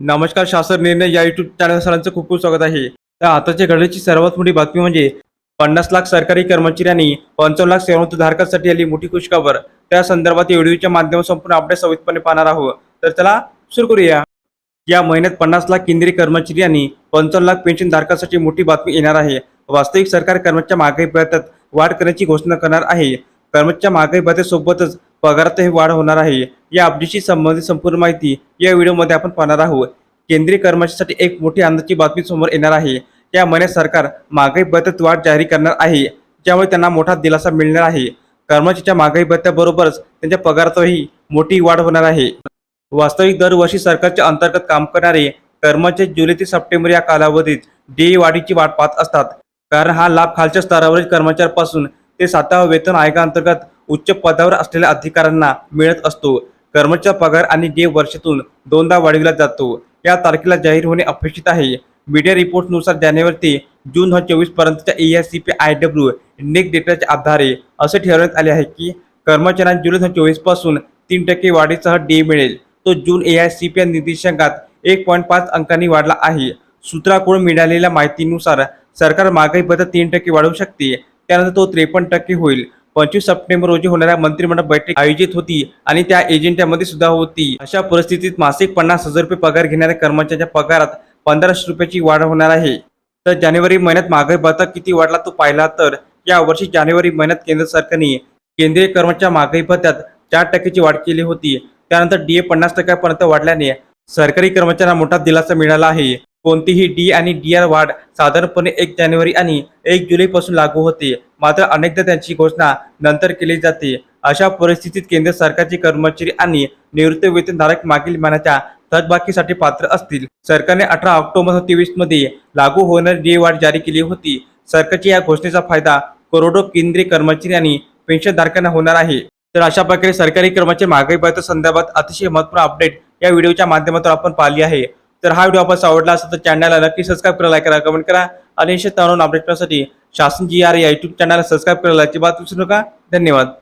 नमस्कार शासन निर्णय या युट्यूब चॅनल सरांचं खूप खूप स्वागत आहे. तर आताच्या घडीची सर्वात मोठी बातमी म्हणजे पन्नास लाख सरकारी कर्मचाऱ्यांनी पंचावन्न लाख सेवांत धारकांसाठी आली मोठी खुशखबर त्या संदर्भात या व्हिडिओच्या माध्यमातून संपूर्ण अपडेट सविधपणे पाहणार आहोत. तर चला सुरू करूया. या महिन्यात पन्नास लाख केंद्रीय कर्मचारी आणि पंचावन्न लाख पेन्शन धारकांसाठी मोठी बातमी येणार आहे. वास्तविक सरकार कर्मचाऱ्या महागाई भत्त्यात वाढ करण्याची घोषणा करणार आहे. कर्मचाऱ्या महागाई भत्त्यासोबतच पगारातही वाढ होणार आहे. या अपडेटशी संबंधित संपूर्ण माहिती या व्हिडिओमध्ये आपण पाहणार आहोत. केंद्रीय कर्मचाऱ्यांसाठी एक मोठी आनंदाची बातमी समोर येणार आहे. या महिन्यात सरकार महागाई भत्त्यात वाढ जाहीर करणार आहे. ज्यामुळे त्यांना मोठा दिलासा मिळणार आहे. कर्मचाऱ्यांच्या महागाई भत्त्याबरोबरच त्यांच्या पगारातही मोठी वाढ होणार आहे. वास्तविक दरवर्षी सरकारच्या अंतर्गत काम करणारे कर्मचारी जुलै ते सप्टेंबर या कालावधीत डी वाढीची वाट पाहत असतात. कारण हा लाभ खालच्या स्तरावरील कर्मचाऱ्यांपासून ते सातव्या वेतन आयोगाअंतर्गत उच्च पदावर असलेल्या अधिकाऱ्यांना मिळत असतो. कर्मचा पगार आणि डे वर्षातून दोनदा वाढविला जातो. या तारखेला जाहीर होणे अपेक्षित आहे. मीडिया रिपोर्टनुसार जानेवारी ते जून दोन हजार चोवीस पर्यंतच्या A I C P I W neck डेटाच्या आधारे असे ठरवण्यात आले आहे की कर्मचाऱ्यांना जुलै दोन हजार चोवीसपासून तीन टक्के वाढीसह डे मिळेल. तो जून ए आय सी पी या निर्देशांकात एक पॉईंट पाच अंकांनी वाढला आहे. सूत्राकडून मिळालेल्या माहितीनुसार सरकार महागाई भत्ता तीन टक्के वाढवू शकते. त्यानंतर तो त्रेपन्न टक्के होईल. पंचवीस सप्टेंबर रोजी होणाऱ्या मंत्रिमंडळ बैठक आयोजित होती आणि त्या एजेंट्यामध्ये सुद्धा होती. अशा परिस्थितीत मासिक पन्नास हजार रुपये पगार घेणाऱ्या कर्मचाऱ्यांच्या पगारात पंधराशे रुपयाची वाढ होणार आहे. तर जानेवारी महिन्यात महागाई भत्ता किती वाढला तो पाहिला तर या वर्षी जानेवारी महिन्यात केंद्र सरकारने केंद्रीय कर्मचाऱ्या महागाई भत्त्यात चार टक्क्याची वाढ केली होती. त्यानंतर डीए पन्नास टक्क्यापर्यंत वाढल्याने सरकारी कर्मचाऱ्यांना मोठा दिलासा मिळाला आहे. कोणतीही डी आणि डी आर वाढ साधारणपणे एक जानेवारी आणि एक जुलै पासून लागू होते. मात्र अनेकदा त्यांची घोषणा नंतर केली जाते. अशा परिस्थितीत केंद्र सरकारचे कर्मचारी आणि निवृत्त वेतनधारक मागील महिन्याच्या थकबाकीसाठी पात्र असतील. सरकारने अठरा ऑक्टोबर तेवीसमध्ये लागू होणारी डी वाढ जारी केली होती. सरकारच्या या घोषणेचा फायदा करोडो केंद्रीय कर्मचारी आणि पेन्शनधारकांना होणार आहे. तर अशा प्रकारे सरकारी कर्मचारी महागाई भत्ता संदर्भात अतिशय महत्त्वपूर्ण अपडेट या व्हिडिओच्या माध्यमातून आपण पाहिली आहे. तर हा व्हिडिओ आपण आवडला असेल तर चॅनलला नक्की सबस्क्राईब करा लाईक करा कमेंट करा. आणि निश्चित अपडेट करण्यासाठी शासन जी आर या युट्यूब चॅनलला सबस्क्राईब करायला अजिबात विसरू नका. धन्यवाद.